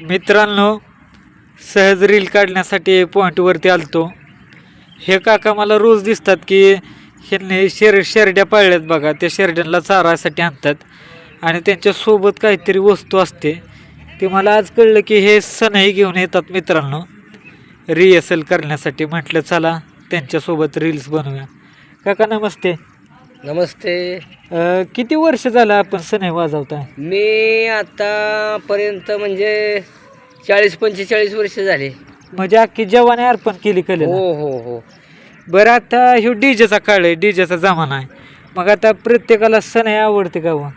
मित्रांनो सहज रील काढण्यासाठी पॉईंटवरती आलतो. हे काका मला रोज दिसतात की ह्यांनी शेर शेरड्या पाळल्यात बघा. त्या शेरड्यांना चारासाठी आणतात. आणि त्यांच्यासोबत काहीतरी वस्तू असते. ते मला आज कळलं की हे सणही घेऊन येतात मित्रांनो. रिहर्सल करण्यासाठी म्हटलं चला त्यांच्यासोबत रील्स बनवूया. काका नमस्ते. नमस्ते. अं, किती वर्ष झालं आपण सनई वाजवताय? मी आतापर्यंत म्हणजे चाळीस पंचेचाळीस वर्ष झाले. म्हणजे अख्खी जवाने अर्पण केली कलेला. हो हो हो. बरं आता ह्यो डीजेचा काळ आहे डीजेचा जमाना आहे. मग आता प्रत्येकाला सण आहे आवडते का हो?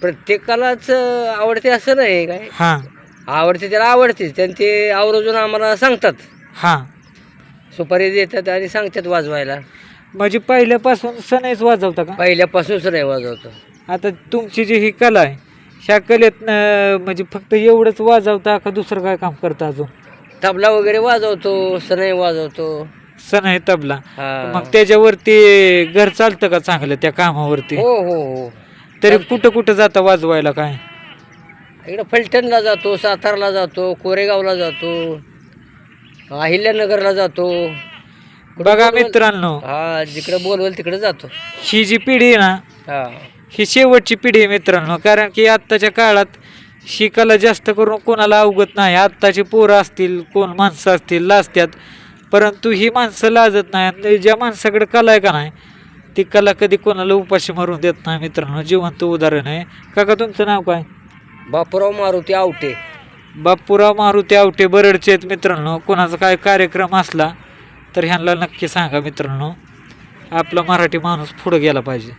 प्रत्येकालाच आवडते असं नाही काय? हां. आवडते त्याला आवडते त्यांनी ते आवर्जून आम्हाला सांगतात. हां. सुपारी देतात आणि सांगतात वाजवायला. म्हणजे पहिल्यापासून सणच वाजवता का? पहिल्यापासूनच नाही वाजवतो. आता तुमची जी ही कला आहे ह्या कलेत म्हणजे फक्त एवढंच वाजवता का दुसरं काय काम करता अजून? तबला वगैरे वाजवतो सनई वाजवतो. सण आहे तबला. मग त्याच्यावरती घर चालतं का चांगलं त्या कामावरती? हो हो हो. तरी कुठं कुठं जाता वाजवायला काय? इकडं फलटणला जातो सातारला जातो कोरेगावला जातो अहिल्यानगरला जातो. बघा मित्रांनो. हा जिकडे बोलवेल तिकडे जातो. ही जी पिढी आहे ना हा. ही शेवटची पिढी आहे मित्रांनो कारण की आत्ताच्या काळात शिकायला जास्त करून कोणाला अवगत नाही. आत्ताची पोरं असतील कोण माणसं असतील लाजत्यात. परंतु ही माणसं लाजत नाही आणि ज्या माणसाकडे कला आहे का नाही ती कला कधी कोणाला उपाशी मारून देत नाही मित्रांनो. जिवंत उदाहरण आहे. काका तुमचं नाव काय? बापूराव मारुती आवटे. बापूराव मारुती आवटे बरडचे आहेत मित्रांनो. कोणाचा काय कार्यक्रम असला तर ह्यांना नक्की सांगा मित्रांनो आपला मराठी माणूस पुढं गेला पाहिजे.